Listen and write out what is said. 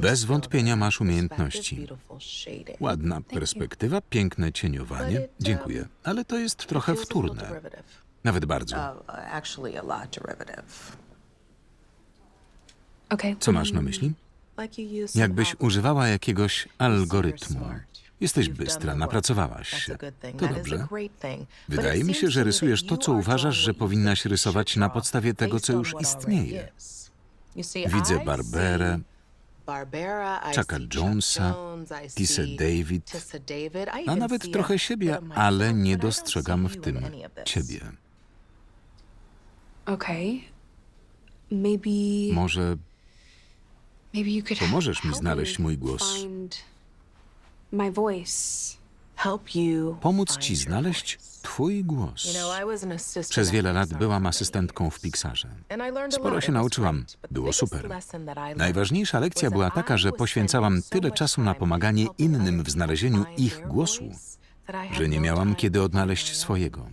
Bez wątpienia masz umiejętności. Ładna perspektywa, piękne cieniowanie. Dziękuję. Ale to jest trochę wtórne. Nawet bardzo. Uh. Co masz na myśli? Jakbyś używała jakiegoś algorytmu. Jesteś bystra, napracowałaś się. To dobrze. Wydaje mi się, że rysujesz to, co uważasz, że powinnaś rysować na podstawie tego, co już istnieje. Widzę Barberę, Chucka Jonesa, Tissę David, a nawet trochę siebie, ale nie dostrzegam w tym ciebie. Może Pomożesz mi znaleźć mój głos. Pomóc ci znaleźć twój głos. Przez wiele lat byłam asystentką w Pixarze. Sporo się nauczyłam. Było super. Najważniejsza lekcja była taka, że poświęcałam tyle czasu na pomaganie innym w znalezieniu ich głosu, że nie miałam kiedy odnaleźć swojego.